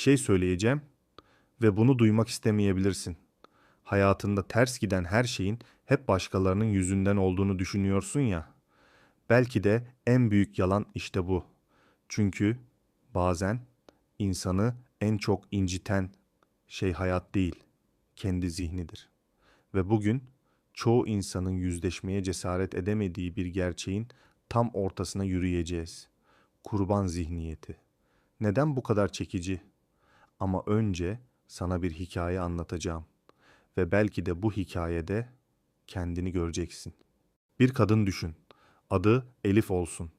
şey söyleyeceğim ve bunu duymak istemeyebilirsin. Hayatında ters giden her şeyin hep başkalarının yüzünden olduğunu düşünüyorsun ya. Belki de en büyük yalan işte bu. Çünkü bazen insanı en çok inciten şey hayat değil, kendi zihnidir. Ve bugün çoğu insanın yüzleşmeye cesaret edemediği bir gerçeğin tam ortasına yürüyeceğiz. Kurban zihniyeti. Neden bu kadar çekici? Ama önce sana bir hikaye anlatacağım ve belki de bu hikayede kendini göreceksin. Bir kadın düşün. Adı Elif olsun.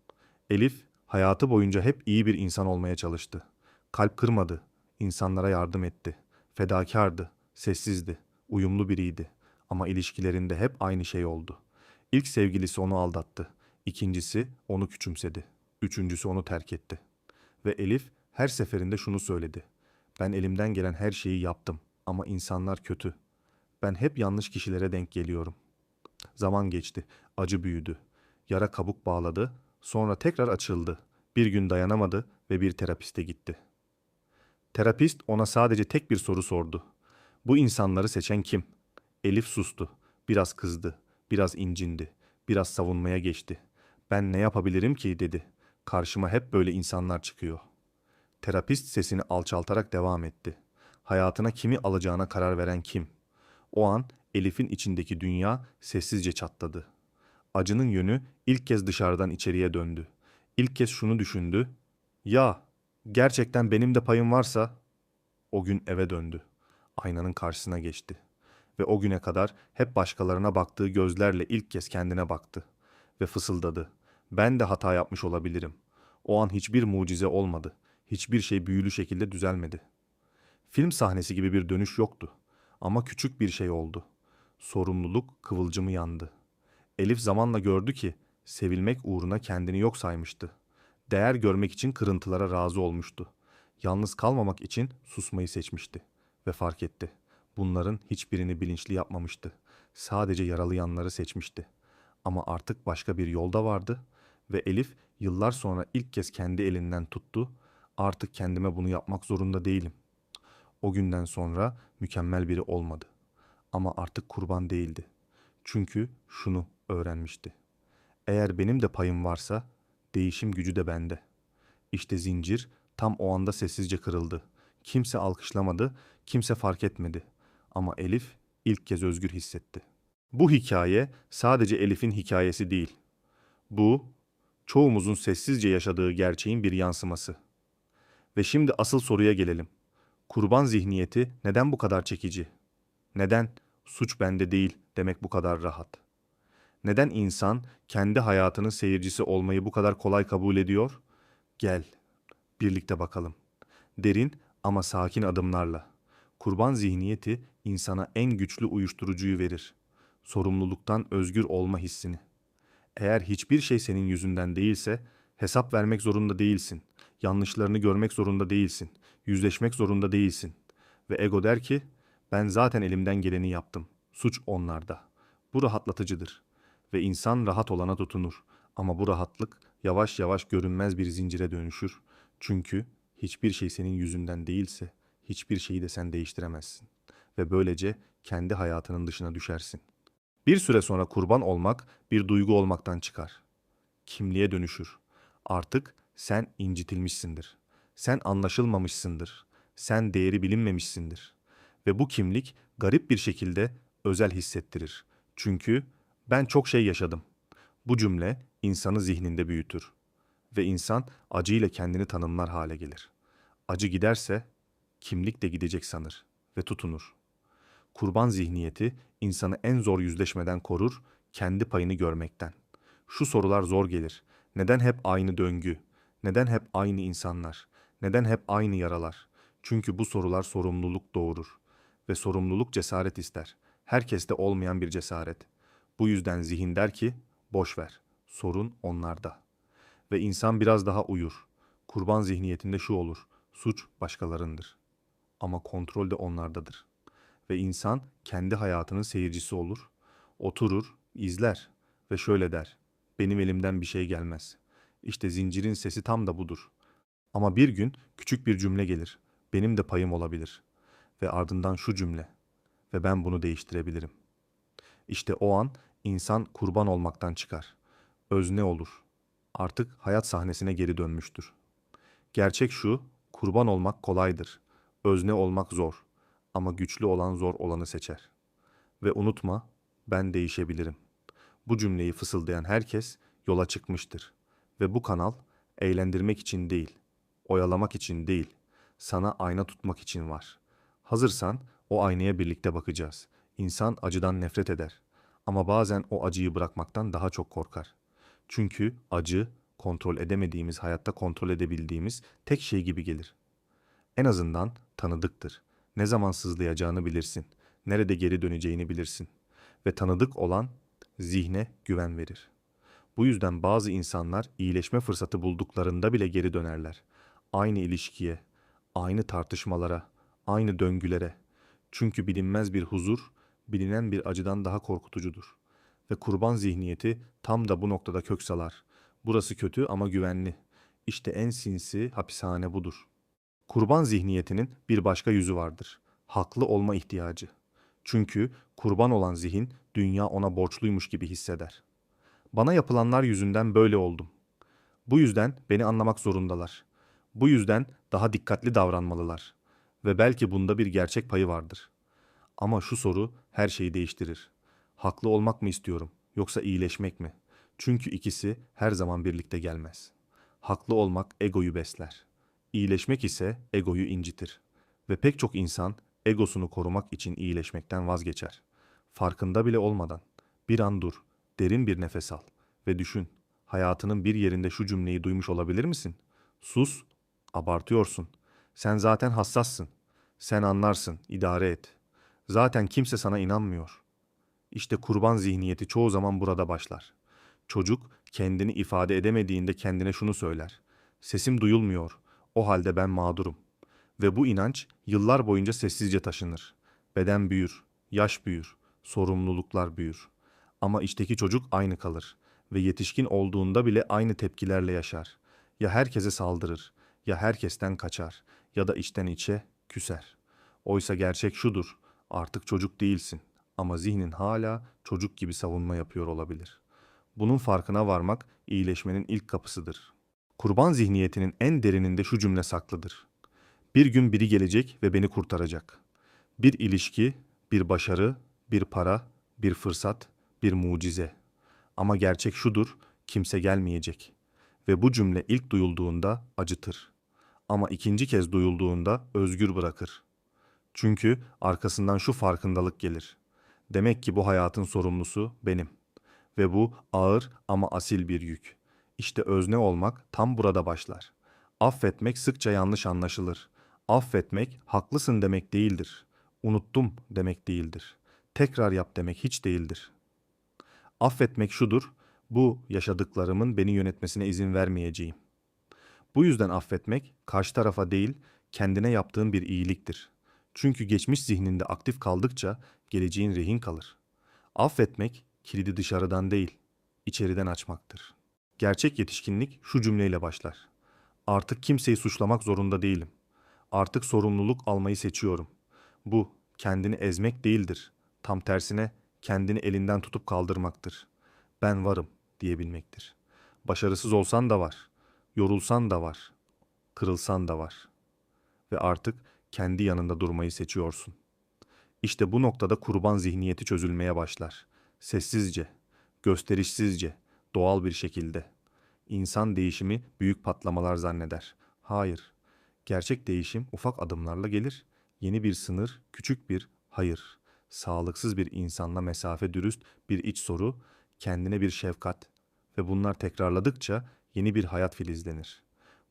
Elif hayatı boyunca hep iyi bir insan olmaya çalıştı. Kalp kırmadı, insanlara yardım etti. Fedakardı, sessizdi, uyumlu biriydi. Ama ilişkilerinde hep aynı şey oldu. İlk sevgilisi onu aldattı. İkincisi onu küçümsedi. Üçüncüsü onu terk etti. Ve Elif her seferinde şunu söyledi. Ben elimden gelen her şeyi yaptım ama insanlar kötü. Ben hep yanlış kişilere denk geliyorum. Zaman geçti, acı büyüdü. Yara kabuk bağladı, sonra tekrar açıldı. Bir gün dayanamadı ve bir terapiste gitti. Terapist ona sadece tek bir soru sordu. Bu insanları seçen kim? Elif sustu. Biraz kızdı, biraz incindi, biraz savunmaya geçti. Ben ne yapabilirim ki dedi. Karşıma hep böyle insanlar çıkıyor. Terapist sesini alçaltarak devam etti. Hayatına kimi alacağına karar veren kim? O an Elif'in içindeki dünya sessizce çatladı. Acının yönü ilk kez dışarıdan içeriye döndü. İlk kez şunu düşündü. Ya gerçekten benim de payım varsa o gün eve döndü. Aynanın karşısına geçti ve o güne kadar hep başkalarına baktığı gözlerle ilk kez kendine baktı ve fısıldadı. Ben de hata yapmış olabilirim. O an hiçbir mucize olmadı. Hiçbir şey büyülü şekilde düzelmedi. Film sahnesi gibi bir dönüş yoktu. Ama küçük bir şey oldu. Sorumluluk kıvılcımı yandı. Elif zamanla gördü ki sevilmek uğruna kendini yok saymıştı. Değer görmek için kırıntılara razı olmuştu. Yalnız kalmamak için susmayı seçmişti ve fark etti. Bunların hiçbirini bilinçli yapmamıştı. Sadece yaralı yanları seçmişti. Ama artık başka bir yolda vardı ve Elif yıllar sonra ilk kez kendi elinden tuttu. Artık kendime bunu yapmak zorunda değilim. O günden sonra mükemmel biri olmadı. Ama artık kurban değildi. Çünkü şunu öğrenmişti. Eğer benim de payım varsa değişim gücü de bende. İşte zincir tam o anda sessizce kırıldı. Kimse alkışlamadı, kimse fark etmedi. Ama Elif ilk kez özgür hissetti. Bu hikaye sadece Elif'in hikayesi değil. Bu çoğumuzun sessizce yaşadığı gerçeğin bir yansıması. Ve şimdi asıl soruya gelelim. Kurban zihniyeti neden bu kadar çekici? Neden suç bende değil demek bu kadar rahat? Neden insan kendi hayatının seyircisi olmayı bu kadar kolay kabul ediyor? Gel, birlikte bakalım. Derin ama sakin adımlarla. Kurban zihniyeti insana en güçlü uyuşturucuyu verir. Sorumluluktan özgür olma hissini. Eğer hiçbir şey senin yüzünden değilse hesap vermek zorunda değilsin. Yanlışlarını görmek zorunda değilsin. Yüzleşmek zorunda değilsin. Ve ego der ki ben zaten elimden geleni yaptım. Suç onlarda. Bu rahatlatıcıdır. Ve insan rahat olana tutunur. Ama bu rahatlık yavaş yavaş görünmez bir zincire dönüşür. Çünkü hiçbir şey senin yüzünden değilse hiçbir şeyi de sen değiştiremezsin. Ve böylece kendi hayatının dışına düşersin. Bir süre sonra kurban olmak bir duygu olmaktan çıkar. Kimliğe dönüşür. Artık sen incitilmişsindir. Sen anlaşılmamışsındır. Sen değeri bilinmemişsindir. Ve bu kimlik garip bir şekilde özel hissettirir. Çünkü ben çok şey yaşadım. Bu cümle insanı zihninde büyütür ve insan acıyla kendini tanımlar hale gelir. Acı giderse kimlik de gidecek sanır ve tutunur. Kurban zihniyeti insanı en zor yüzleşmeden korur, kendi payını görmekten. Şu sorular zor gelir. Neden hep aynı döngü? Neden hep aynı insanlar? Neden hep aynı yaralar? Çünkü bu sorular sorumluluk doğurur ve sorumluluk cesaret ister. Herkeste olmayan bir cesaret. Bu yüzden zihin der ki, boş ver. Sorun onlarda. Ve insan biraz daha uyur. Kurban zihniyetinde şu olur. Suç başkalarındır. Ama kontrol de onlardadır. Ve insan kendi hayatının seyircisi olur. Oturur, izler ve şöyle der. Benim elimden bir şey gelmez. İşte zincirin sesi tam da budur. Ama bir gün küçük bir cümle gelir. benim de payım olabilir. Ve ardından şu cümle. Ve ben bunu değiştirebilirim. İşte o an insan kurban olmaktan çıkar. Özne olur. Artık hayat sahnesine geri dönmüştür. Gerçek şu, kurban olmak kolaydır. Özne olmak zor. Ama güçlü olan zor olanı seçer. Ve unutma, ben değişebilirim. Bu cümleyi fısıldayan herkes yola çıkmıştır. Ve bu kanal eğlendirmek için değil, oyalamak için değil, sana ayna tutmak için var. Hazırsan o aynaya birlikte bakacağız. İnsan acıdan nefret eder. Ama bazen o acıyı bırakmaktan daha çok korkar. Çünkü acı kontrol edemediğimiz, hayatta kontrol edebildiğimiz tek şey gibi gelir. En azından tanıdıktır. Ne zaman sızlayacağını bilirsin. Nerede geri döneceğini bilirsin. Ve tanıdık olan zihne güven verir. Bu yüzden bazı insanlar iyileşme fırsatı bulduklarında bile geri dönerler. Aynı ilişkiye, aynı tartışmalara, aynı döngülere. Çünkü bilinmez bir huzur, bilinen bir acıdan daha korkutucudur. Ve kurban zihniyeti tam da bu noktada kök salar. Burası kötü ama güvenli. İşte en sinsi hapishane budur. Kurban zihniyetinin bir başka yüzü vardır. Haklı olma ihtiyacı. Çünkü kurban olan zihin dünya ona borçluymuş gibi hisseder. Bana yapılanlar yüzünden böyle oldum. Bu yüzden beni anlamak zorundalar. Bu yüzden daha dikkatli davranmalılar. Ve belki bunda bir gerçek payı vardır. Ama şu soru her şeyi değiştirir. Haklı olmak mı istiyorum yoksa iyileşmek mi? Çünkü ikisi her zaman birlikte gelmez. Haklı olmak egoyu besler. İyileşmek ise egoyu incitir. Ve pek çok insan egosunu korumak için iyileşmekten vazgeçer. Farkında bile olmadan. Bir an dur, derin bir nefes al ve düşün. Hayatının bir yerinde şu cümleyi duymuş olabilir misin? Sus, abartıyorsun. Sen zaten hassassın. Sen anlarsın, idare et. Zaten kimse sana inanmıyor. İşte kurban zihniyeti çoğu zaman burada başlar. Çocuk kendini ifade edemediğinde kendine şunu söyler. Sesim duyulmuyor. O halde ben mağdurum. Ve bu inanç yıllar boyunca sessizce taşınır. Beden büyür, yaş büyür, sorumluluklar büyür. Ama içteki çocuk aynı kalır ve yetişkin olduğunda bile aynı tepkilerle yaşar. Ya herkese saldırır, ya herkesten kaçar ya da içten içe küser. Oysa gerçek şudur. Artık çocuk değilsin ama zihnin hala çocuk gibi savunma yapıyor olabilir. Bunun farkına varmak iyileşmenin ilk kapısıdır. Kurban zihniyetinin en derininde şu cümle saklıdır. Bir gün biri gelecek ve beni kurtaracak. Bir ilişki, bir başarı, bir para, bir fırsat, bir mucize. Ama gerçek şudur, kimse gelmeyecek. Ve bu cümle ilk duyulduğunda acıtır. Ama ikinci kez duyulduğunda özgür bırakır. Çünkü arkasından şu farkındalık gelir. Demek ki bu hayatın sorumlusu benim. Ve bu ağır ama asil bir yük. İşte özne olmak tam burada başlar. Affetmek sıkça yanlış anlaşılır. Affetmek haklısın demek değildir. Unuttum demek değildir. Tekrar yap demek hiç değildir. Affetmek şudur, bu yaşadıklarımın beni yönetmesine izin vermeyeceğim. Bu yüzden affetmek karşı tarafa değil, kendine yaptığın bir iyiliktir. Çünkü geçmiş zihninde aktif kaldıkça geleceğin rehin kalır. Affetmek kilidi dışarıdan değil, içeriden açmaktır. Gerçek yetişkinlik şu cümleyle başlar. Artık kimseyi suçlamak zorunda değilim. Artık sorumluluk almayı seçiyorum. Bu kendini ezmek değildir. Tam tersine kendini elinden tutup kaldırmaktır. Ben varım diyebilmektir. Başarısız olsan da var. Yorulsan da var. Kırılsan da var. Ve artık kendi yanında durmayı seçiyorsun. İşte bu noktada kurban zihniyeti çözülmeye başlar. Sessizce, gösterişsizce, doğal bir şekilde. İnsan değişimi büyük patlamalar zanneder. Hayır. Gerçek değişim ufak adımlarla gelir. Yeni bir sınır, küçük bir hayır. Sağlıksız bir insanla mesafe dürüst bir iç soru, kendine bir şefkat ve bunlar tekrarladıkça yeni bir hayat filizlenir.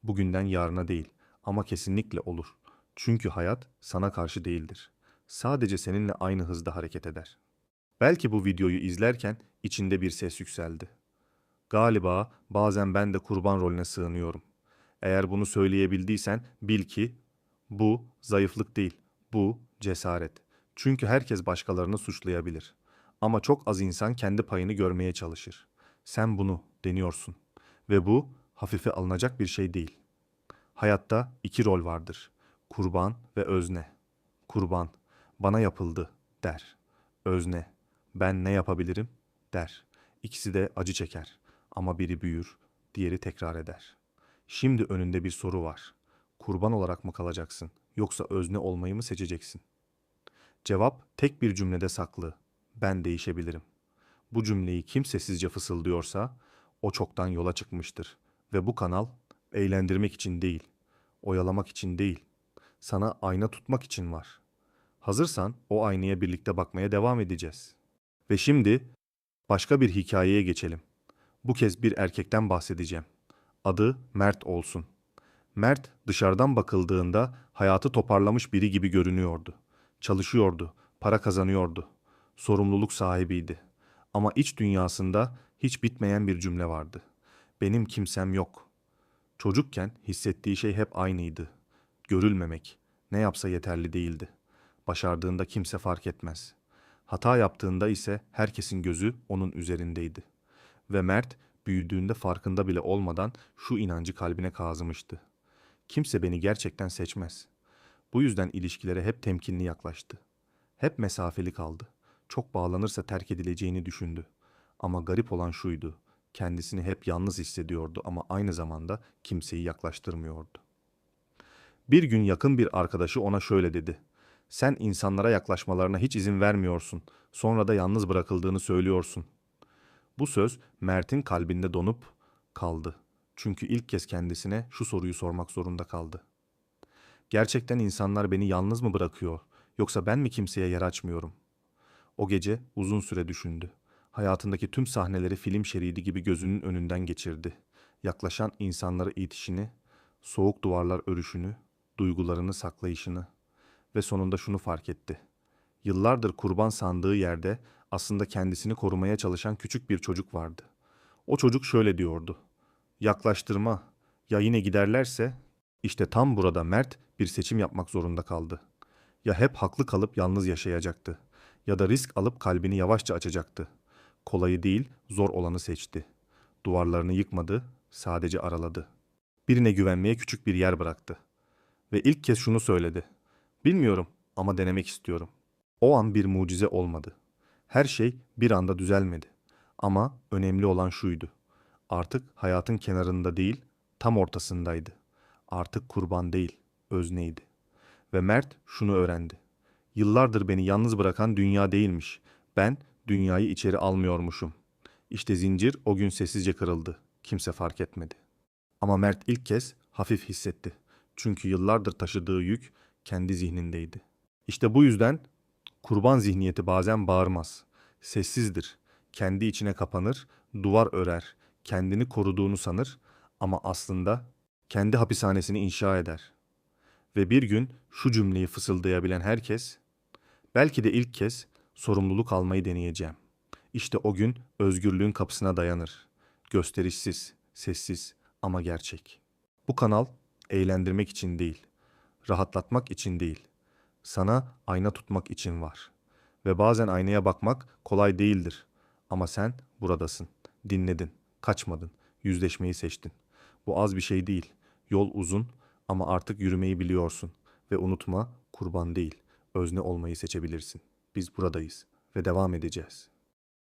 Bugünden yarına değil ama kesinlikle olur. Çünkü hayat sana karşı değildir. Sadece seninle aynı hızda hareket eder. Belki bu videoyu izlerken içinde bir ses yükseldi. Galiba bazen ben de kurban rolüne sığınıyorum. Eğer bunu söyleyebildiysen bil ki bu zayıflık değil, bu cesaret. Çünkü herkes başkalarını suçlayabilir. Ama çok az insan kendi payını görmeye çalışır. Sen bunu deniyorsun ve bu hafife alınacak bir şey değil. Hayatta iki rol vardır. Kurban ve özne. Kurban, bana yapıldı der. Özne, ben ne yapabilirim der. İkisi de acı çeker ama biri büyür, diğeri tekrar eder. Şimdi önünde bir soru var. Kurban olarak mı kalacaksın yoksa özne olmayı mı seçeceksin? Cevap tek bir cümlede saklı. Ben değişebilirim. Bu cümleyi kim sessizce fısıldıyorsa o çoktan yola çıkmıştır ve bu kanal eğlendirmek için değil, oyalamak için değil, sana ayna tutmak için var. Hazırsan o aynaya birlikte bakmaya devam edeceğiz. Ve şimdi başka bir hikayeye geçelim. Bu kez bir erkekten bahsedeceğim. Adı Mert olsun. Mert dışarıdan bakıldığında hayatı toparlamış biri gibi görünüyordu. Çalışıyordu, para kazanıyordu. Sorumluluk sahibiydi. Ama iç dünyasında hiç bitmeyen bir cümle vardı. Benim kimsem yok. Çocukken hissettiği şey hep aynıydı. Görülmemek. Ne yapsa yeterli değildi. Başardığında kimse fark etmez. Hata yaptığında ise herkesin gözü onun üzerindeydi. Ve Mert büyüdüğünde farkında bile olmadan şu inancı kalbine kazımıştı. Kimse beni gerçekten seçmez. Bu yüzden ilişkilere hep temkinli yaklaştı. Hep mesafeli kaldı. Çok bağlanırsa terk edileceğini düşündü. Ama garip olan şuydu. Kendisini hep yalnız hissediyordu ama aynı zamanda kimseyi yaklaştırmıyordu. Bir gün yakın bir arkadaşı ona şöyle dedi. Sen insanlara yaklaşmalarına hiç izin vermiyorsun. Sonra da yalnız bırakıldığını söylüyorsun. Bu söz Mert'in kalbinde donup kaldı. Çünkü ilk kez kendisine şu soruyu sormak zorunda kaldı. Gerçekten insanlar beni yalnız mı bırakıyor yoksa ben mi kimseye yer açmıyorum? O gece uzun süre düşündü. Hayatındaki tüm sahneleri film şeridi gibi gözünün önünden geçirdi. Yaklaşan insanları itişini, soğuk duvarlar örüşünü, duygularını saklayışını ve sonunda şunu fark etti. Yıllardır kurban sandığı yerde aslında kendisini korumaya çalışan küçük bir çocuk vardı. O çocuk şöyle diyordu. Yaklaştırma. Ya yine giderlerse? İşte tam burada Mert bir seçim yapmak zorunda kaldı. Ya hep haklı kalıp yalnız yaşayacaktı ya da risk alıp kalbini yavaşça açacaktı. Kolayı değil, zor olanı seçti. Duvarlarını yıkmadı, sadece araladı. Birine güvenmeye küçük bir yer bıraktı. Ve ilk kez şunu söyledi. Bilmiyorum ama denemek istiyorum. O an bir mucize olmadı. Her şey bir anda düzelmedi. Ama önemli olan şuydu. Artık hayatın kenarında değil, tam ortasındaydı. Artık kurban değil, özneydi. Ve Mert şunu öğrendi. Yıllardır beni yalnız bırakan dünya değilmiş. Ben dünyayı içeri almıyormuşum. İşte zincir o gün sessizce kırıldı. Kimse fark etmedi. Ama Mert ilk kez hafif hissetti. Çünkü yıllardır taşıdığı yük kendi zihnindeydi. İşte bu yüzden kurban zihniyeti bazen bağırmaz. Sessizdir. Kendi içine kapanır, duvar örer, kendini koruduğunu sanır ama aslında kendi hapishanesini inşa eder. Ve bir gün şu cümleyi fısıldayabilen herkes, belki de ilk kez sorumluluk almayı deneyeceğim. İşte o gün özgürlüğün kapısına dayanır. Gösterişsiz, sessiz ama gerçek. Bu kanal eğlendirmek için değil, rahatlatmak için değil, sana ayna tutmak için var. Ve bazen aynaya bakmak kolay değildir. Ama sen buradasın, dinledin, kaçmadın, yüzleşmeyi seçtin. Bu az bir şey değil. Yol uzun ama artık yürümeyi biliyorsun. Ve unutma, kurban değil, özne olmayı seçebilirsin. Biz buradayız ve devam edeceğiz.